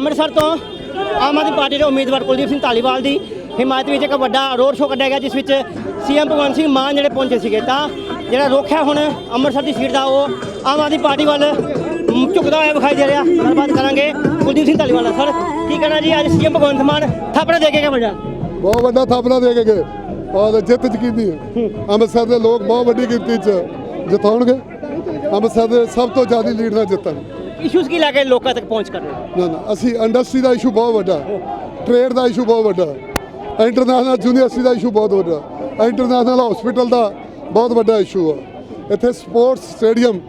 ਅੰਮ੍ਰਿਤਸਰ ਤੋਂ ਆਮ ਆਦਮੀ ਪਾਰਟੀ ਦੇ ਉਮੀਦਵਾਰ ਕੁਲਦੀਪ ਸਿੰਘ ਧਾਲੀਵਾਲ ਦੀ ਹਿਮਾਇਤ ਵਿੱਚ ਇੱਕ ਵੱਡਾ ਰੋਡ ਸ਼ੋਅ ਕੱਢਿਆ ਗਿਆ ਜਿਸ ਵਿੱਚ ਸੀਐਮ ਭਗਵੰਤ ਸਿੰਘ ਮਾਨ ਜਿਹੜੇ ਪਹੁੰਚੇ ਸੀਗੇ। ਤਾਂ ਜਿਹੜਾ ਰੋਖਿਆ ਹੁਣ ਅੰਮ੍ਰਿਤਸਰ ਦੀ ਸੀਟ ਦਾ ਉਹ ਆਮ ਆਦਮੀ ਪਾਰਟੀ ਵੱਲ ਝੁਕਦਾ ਹੋਇਆ ਵਿਖਾਈ ਦੇ ਰਿਹਾ। ਗੱਲਬਾਤ ਕਰਾਂਗੇ ਕੁਲਦੀਪ ਸਿੰਘ ਧਾਲੀਵਾਲ ਸਰ ਕੀ ਕਹਿਣਾ ਜੀ? ਅੱਜ ਸੀਐਮ ਭਗਵੰਤ ਮਾਨ ਥਾਪੜਾ ਦੇ ਕੇ ਗਿਆ ਵੱਡਾ? ਬਹੁਤ ਵੱਡਾ ਥਾਪੜਾ ਦੇ ਕੇ ਗਏ। ਔਰ ਜਿੱਤ ਯਕੀਨੀ ਹੈ। ਅੰਮ੍ਰਿਤਸਰ ਦੇ ਲੋਕ ਬਹੁਤ ਵੱਡੀ ਗਿਣਤੀ 'ਚ ਜਿਤਾਉਣਗੇ। ਅੰਮ੍ਰਿਤਸਰ ਦੇ ਸਭ ਤੋਂ ਜ਼ਿਆਦਾ ਲੀਡ ਨਾਲ ਜਿੱਤਣ ਇਸ਼ੂਜ਼ ਕੀ ਲੈ ਕੇ ਲੋਕਾਂ ਤੱਕ ਪਹੁੰਚ ਕਰ ਰਹੇ ਹੋ? ਨਾ ਨਾ ਅਸੀਂ ਇੰਡਸਟਰੀ ਦਾ ਇਸ਼ੂ ਬਹੁਤ ਵੱਡਾ। ਟ੍ਰੇਡ ਦਾ ਇਸ਼ੂ ਬਹੁਤ ਵੱਡਾ। ਇੰਟਰਨੈਸ਼ਨਲ ਯੂਨੀਵਰਸਿਟੀ ਦਾ ਇਸ਼ੂ ਬਹੁਤ ਵੱਡਾ। ਇੰਟਰਨੈਸ਼ਨਲ ਹਸਪੀਟਲ ਦਾ ਬਹੁਤ ਵੱਡਾ ਇਸ਼ੂ ਆ। ਇੱਥੇ ਸਪੋਰਟਸ ਸਟੇਡੀਅਮ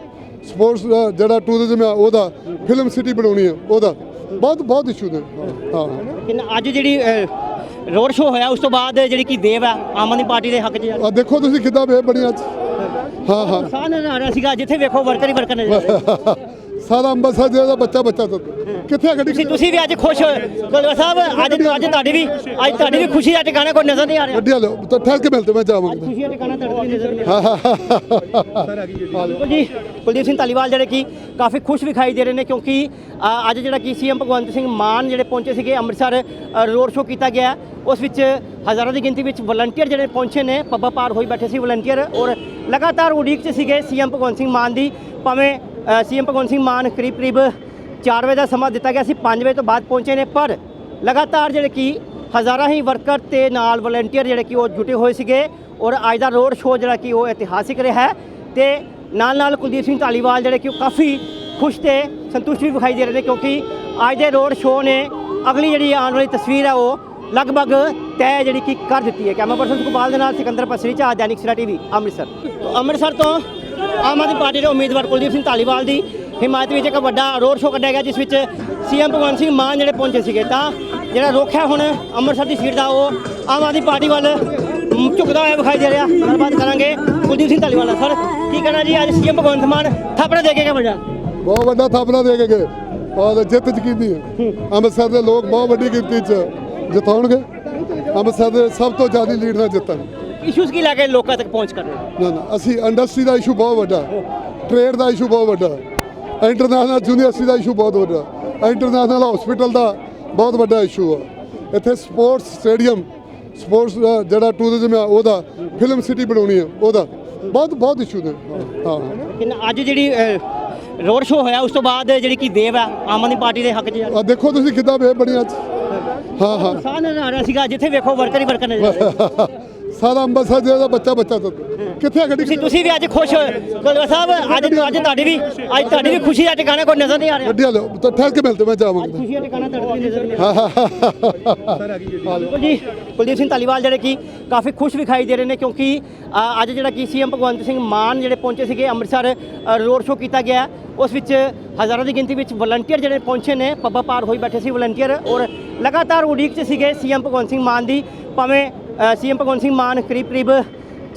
ਸਪੋਰਟਸ ਜਿਹੜਾ ਟੂਰਿਜ਼ਮ ਆ ਉਹਦਾ ਫਿਲਮ ਸਿਟੀ ਬਣਾਉਣੀ ਆ ਉਹਦਾ। ਬਹੁਤ ਬਹੁਤ ਇਸ਼ੂ ਨੇ। ਹਾਂ। ਲੇਕਿਨ ਅੱਜ ਜਿਹੜੀ ਰੋਡ ਸ਼ੋਅ ਹੋਇਆ ਉਸ ਤੋਂ ਬਾਅਦ ਜਿਹੜੀ ਕੀ ਵੇਵ ਹੈ ਆਮ ਆਦਮੀ ਪਾਰਟੀ ਦੇ ਹੱਕ 'ਚ ਆ ਦੇਖੋ ਤੁਸੀਂ ਕਿੱਦਾਂ ਵੇ ਬੜੀਆਂ ਹਾਂ ਹਾਂ। ਸਾਹ ਨਜ਼ਰ ਆ ਰਿਹਾ ਸੀਗਾ ਜਿੱਥੇ ਵੇਖੋ ਵਰਕਰ ਹੀ ਵਰਕਰ ਆ ਰਹੇ। ਸਾਰਾ ਅੰਬਰਸਰ ਜਿਹੜਾ ਦਾ ਬੱਚਾ ਬੱਚਾ ਤੋਂ। ਕਿੱਥੇ ਗੱਡੀ? ਤੁਸੀਂ ਤੁਸੀਂ ਵੀ ਅੱਜ ਖੁਸ਼ ਹੋਏ ਗੁਰਦੁਆਰਾ ਸਾਹਿਬ ਅੱਜ ਅੱਜ ਤੁਹਾਡੀ ਵੀ ਅੱਜ ਤੁਹਾਡੀ ਵੀ ਖੁਸ਼ੀ ਦਾ ਠਿਕਾਣਾ ਕੋਈ ਨਜ਼ਰ ਨਹੀਂ ਆ ਰਿਹਾ। ਗੱਡੀ ਵਾਲੋ ਤਾਂ ਠਹਿਰ ਕੇ ਮਿਲਦੇ ਮੈਂ ਜਾਵਾਂਗਾ। ਖੁਸ਼ੀ ਦਾ ਠਿਕਾਣਾ ਤੁਹਾਡੇ ਵੀ ਨਜ਼ਰ ਨਹੀਂ ਆ ਰਿਹਾ। ਬਿਲਕੁਲ ਜੀ। ਕੁਲਦੀਪ ਸਿੰਘ ਧਾਲੀਵਾਲ ਜਿਹੜੇ ਕਿ ਕਾਫੀ ਖੁਸ਼ ਵਿਖਾਈ ਦੇ ਰਹੇ ਨੇ ਕਿਉਂਕਿ ਅੱਜ ਜਿਹੜਾ ਕਿ ਸੀਐਮ ਭਗਵੰਤ ਸਿੰਘ ਮਾਨ ਜਿਹੜੇ ਪਹੁੰਚੇ ਸੀਗੇ ਅੰਮ੍ਰਿਤਸਰ ਰੋਡ ਸ਼ੋਅ ਕੀਤਾ ਗਿਆ। ਉਸ ਵਿੱਚ ਹਜ਼ਾਰਾਂ ਦੀ ਗਿਣਤੀ ਵਿੱਚ ਵਲੰਟੀਅਰ ਜਿਹੜੇ ਪਹੁੰਚੇ ਨੇ ਪੱਬਾ ਪਾਰ ਹੋਈ ਬੈਠੇ ਸੀ ਵਲੰਟੀਅਰ ਔਰ ਲਗਾਤਾਰ ਉਡੀਕ 'ਚ ਸੀਗੇ ਸੀਐਮ ਭਗਵੰਤ ਸਿੰਘ ਮਾਨ ਦੀ। ਭਾਵੇਂ ਸੀਐਮ ਭਗਵੰਤ ਸਿੰਘ ਮਾਨ ਕਰੀਬ ਕਰੀਬ 4 ਵਜੇ ਦਾ ਸਮਾਂ ਦਿੱਤਾ ਗਿਆ ਸੀ 5 ਵਜੇ ਤੋਂ ਬਾਅਦ ਪਹੁੰਚੇ ਨੇ, ਪਰ ਲਗਾਤਾਰ ਜਿਹੜੇ ਕਿ ਹਜ਼ਾਰਾਂ ਹੀ ਵਰਕਰ ਤੇ ਨਾਲ ਵਲੰਟੀਅਰ ਜਿਹੜੇ ਕਿ ਉਹ ਜੁਟੇ ਹੋਏ ਸੀਗੇ ਔਰ ਅੱਜ ਦਾ ਰੋਡ ਸ਼ੋਅ ਜਿਹੜਾ ਕਿ ਉਹ ਇਤਿਹਾਸਿਕ ਰਿਹਾ ਹੈ ਤੇ ਨਾਲ ਨਾਲ ਕੁਲਦੀਪ ਸਿੰਘ ਧਾਲੀਵਾਲ ਜਿਹੜੇ ਕਿ ਉਹ ਕਾਫੀ ਖੁਸ਼ ਤੇ ਸੰਤੁਸ਼ਟ ਵੀ ਵਿਖਾਈ ਦੇ ਰਹੇ ਨੇ ਕਿਉਂਕਿ ਅੱਜ ਦੇ ਰੋਡ ਸ਼ੋਅ ਨੇ ਅਗਲੀ ਜਿਹੜੀ ਆਉਣ ਵਾਲੀ ਤਸਵੀਰ ਹੈ ਉਹ ਲਗਭਗ ਤੈਅ ਜਿਹੜੀ ਕਿ ਕਰ ਦਿੱਤੀ ਹੈ। ਕੈਮਰਾ ਪਰਸਨ ਸੁਖਪਾਲ ਦੇ ਨਾਲ ਸਿਕੰਦਰ ਪਸਰੀ ਚਾਹ ਦੈਨਿਕ ਸਰਾ ਟੀਵੀ, ਅੰਮ੍ਰਿਤਸਰ। ਤੋਂ ਅੰਮ੍ਰਿਤਸਰ ਤੋਂ ਆਮ ਆਦਮੀ ਪਾਰਟੀ ਦੇ ਉਮੀਦਵਾਰ ਕੁਲਦੀਪ ਸਿੰਘ ਧਾਲੀਵਾਲ ਦੀ ਹਿਮਾਇਤ ਵਿੱਚ ਇੱਕ ਵੱਡਾ ਰੋਡ ਸ਼ੋਅ ਕੱਢਿਆ ਗਿਆ ਜਿਸ ਵਿੱਚ ਸੀਐਮ ਭਗਵੰਤ ਸਿੰਘ ਮਾਨ ਜਿਹੜੇ ਪਹੁੰਚੇ ਸੀਗੇ। ਤਾਂ ਜਿਹੜਾ ਰੋਖਿਆ ਹੁਣ ਅੰਮ੍ਰਿਤਸਰ ਦੀ ਸੀਟ ਦਾ ਉਹ ਆਮ ਆਦਮੀ ਪਾਰਟੀ ਵੱਲ ਝੁਕਦਾ ਹੋਇਆ ਵਿਖਾਈ ਦੇ ਰਿਹਾ। ਗੱਲਬਾਤ ਕਰਾਂਗੇ ਕੁਲਦੀਪ ਸਿੰਘ ਧਾਲੀਵਾਲ ਨਾਲ। ਸਰ ਕੀ ਕਹਿਣਾ ਜੀ? ਅੱਜ ਸੀਐਮ ਭਗਵੰਤ ਮਾਨ ਥਾਪੜਾ ਦੇ ਕੇ ਗਿਆ ਵੱਡਾ ਬਹੁਤ ਵੱਡਾ ਥਾਪੜਾ ਦੇ ਕੇ ਗਏ ਔਰ ਜਿੱਤ ਯਕੀਨੀ ਹੈ। ਅੰਮ੍ਰਿਤਸਰ ਦੇ ਲੋਕ ਬਹੁਤ ਵੱਡੀ ਗਿਣਤੀ 'ਚ ਜਿਤਾਉਣਗੇ ਅੰਮ੍ਰਿਤਸਰ ਦੇ ਸਭ ਤੋਂ ਜ਼ਿਆਦਾ ਲੀਡ ਨਾਲ ਜਿੱਤਣ ਇਸ਼ੂਜ਼ ਕੀ ਲੈ ਕੇ ਲੋਕਾਂ ਤੱਕ ਪਹੁੰਚ ਕਰ ਰਹੇ ਹੋ? ਨਾ ਨਾ ਅਸੀਂ ਇੰਡਸਟਰੀ ਦਾ ਇਸ਼ੂ ਬਹੁਤ ਵੱਡਾ। ਟ੍ਰੇਡ ਦਾ ਇਸ਼ੂ ਬਹੁਤ ਵੱਡਾ। ਇੰਟਰਨੈਸ਼ਨਲ ਯੂਨੀਵਰਸਿਟੀ ਦਾ ਇਸ਼ੂ ਬਹੁਤ ਵੱਡਾ। ਇੰਟਰਨੈਸ਼ਨਲ ਹਸਪੀਟਲ ਦਾ ਬਹੁਤ ਵੱਡਾ ਇਸ਼ੂ ਆ। ਇੱਥੇ ਸਪੋਰਟਸ ਸਟੇਡੀਅਮ ਸਪੋਰਟਸ ਜਿਹੜਾ ਟੂਰਿਜ਼ਮ ਆ ਉਹਦਾ ਫਿਲਮ ਸਿਟੀ ਬਣਾਉਣੀ ਆ ਉਹਦਾ। ਬਹੁਤ ਬਹੁਤ ਇਸ਼ੂ ਨੇ। ਹਾਂ ਅੱਜ ਜਿਹੜੀ ਰੋਡ ਸ਼ੋਅ ਹੋਇਆ ਉਸ ਤੋਂ ਬਾਅਦ ਜਿਹੜੀ ਕੀ ਵੇਵ ਹੈ ਆਮ ਆਦਮੀ ਪਾਰਟੀ ਦੇ ਹੱਕ 'ਚ ਆ। ਦੇਖੋ ਤੁਸੀਂ ਕਿੱਦਾਂ ਵੇ ਬੜੀਆਂ ਹਾਂ ਹਾਂ। ਸਾਹ ਨਜ਼ਰ ਆ ਰਿਹਾ ਸੀਗਾ ਜਿੱਥੇ ਵੇਖੋ ਵਰਕਰ ਹੀ ਵਰਕਰ ਆ ਰਹੇ। ਸਾਰਾ ਅੰਬਰਸਰ ਜਿਹੜਾ ਦਾ ਬੱਚਾ ਬੱਚਾ ਤੋਂ। ਕਿੱਥੇ ਗੱਡੀ? ਤੁਸੀਂ ਤੁਸੀਂ ਵੀ ਅੱਜ ਖੁਸ਼ ਹੋਏ। ਗੁਰਦੁਆਰਾ ਸਾਹਿਬ ਅੱਜ ਅੱਜ ਤੁਹਾਡੀ ਵੀ ਅੱਜ ਤੁਹਾਡੀ ਵੀ ਖੁਸ਼ੀ ਦਾ ਠਿਕਾਣਾ ਕੋਈ ਨਜ਼ਰ ਨਹੀਂ ਆ ਰਿਹਾ। ਗੱਡੀ ਵਾਲੋ ਤਾਂ ਠਹਿਰ ਕੇ ਮਿਲਦੇ ਮੈਂ ਜਾਵਾਂਗਾ। ਖੁਸ਼ੀ ਠਿਕਾਣਾ ਤੁਹਾਡੇ ਵੀ ਨਜ਼ਰ ਨਹੀਂ ਆ ਰਿਹਾ। ਜੀ। ਕੁਲਦੀਪ ਸਿੰਘ ਧਾਲੀਵਾਲ ਜਿਹੜੇ ਕਿ ਕਾਫੀ ਖੁਸ਼ ਵਿਖਾਈ ਦੇ ਰਹੇ ਨੇ ਕਿਉਂਕਿ ਅੱਜ ਜਿਹੜਾ ਕਿ ਸੀਐਮ ਭਗਵੰਤ ਸਿੰਘ ਮਾਨ ਜਿਹੜੇ ਪਹੁੰਚੇ ਸੀਗੇ ਅੰਮ੍ਰਿਤਸਰ ਰੋਡ ਸ਼ੋਅ ਕੀਤਾ ਗਿਆ। ਉਸ ਵਿੱਚ ਹਜ਼ਾਰਾਂ ਦੀ ਗਿਣਤੀ ਵਿੱਚ ਵਲੰਟੀਅਰ ਜਿਹੜੇ ਪਹੁੰਚੇ ਨੇ ਪੱਬਾ ਪਾਰ ਹੋਈ ਬੈਠੇ ਸੀ ਵਲੰਟੀਅਰ ਔਰ ਲਗਾਤਾਰ ਉਡੀਕ 'ਚ ਸੀਗੇ ਸੀਐਮ ਭਗਵੰਤ ਸਿੰਘ ਮਾਨ ਦੀ। ਭਾਵੇਂ ਸੀਐਮ ਭਗਵੰਤ ਸਿੰਘ ਮਾਨ ਕਰੀਬ ਕਰੀਬ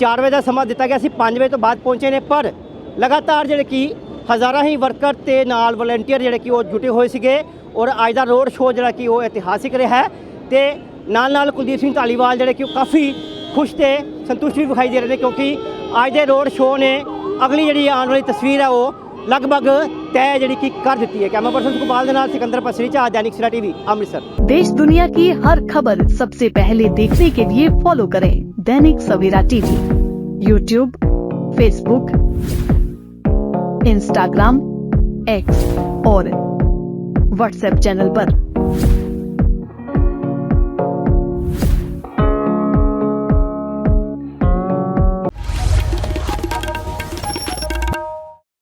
4 ਵਜੇ ਦਾ ਸਮਾਂ ਦਿੱਤਾ ਗਿਆ ਸੀ 5 ਵਜੇ ਤੋਂ ਬਾਅਦ ਪਹੁੰਚੇ ਨੇ, ਪਰ ਲਗਾਤਾਰ ਜਿਹੜੇ ਕਿ ਹਜ਼ਾਰਾਂ ਹੀ ਵਰਕਰ ਤੇ ਨਾਲ ਵਲੰਟੀਅਰ ਜਿਹੜੇ ਕਿ ਉਹ ਜੁਟੇ ਹੋਏ ਸੀਗੇ ਔਰ ਅੱਜ ਦਾ ਰੋਡ ਸ਼ੋਅ ਜਿਹੜਾ ਕਿ ਉਹ ਇਤਿਹਾਸਿਕ ਰਿਹਾ ਹੈ ਤੇ ਨਾਲ ਨਾਲ ਕੁਲਦੀਪ ਸਿੰਘ ਧਾਲੀਵਾਲ ਜਿਹੜੇ ਕਿ ਉਹ ਕਾਫੀ ਖੁਸ਼ ਤੇ ਸੰਤੁਸ਼ਟ ਵੀ ਵਿਖਾਈ ਦੇ ਰਹੇ ਨੇ ਕਿਉਂਕਿ ਅੱਜ ਦੇ ਰੋਡ ਸ਼ੋਅ ਨੇ ਅਗਲੀ ਜਿਹੜੀ ਆਉਣ ਵਾਲੀ ਤਸਵੀਰ ਹੈ ਉਹ ਲਗਭਗ ਤੈਅ ਜਿਹੜੀ ਕਿ ਕਰ ਦਿੱਤੀ ਹੈ ਕੈਮਰਾ ਪਰਸਨ ਸੁਖਪਾਲ ਦੇ ਨਾਲ ਸਿਕੰਦਰ ਪਸਰੀ ਚਾਹ ਦੈਨਿਕ ਸਰਾ ਟੀਵੀ ਅੰਮ੍ਰਿਤਸਰ देश दुनिया की हर खबर सबसे पहले देखने के लिए फॉलो करें Dainik Savera TV YouTube Facebook Instagram X और व्हाट्सएप चैनल पर।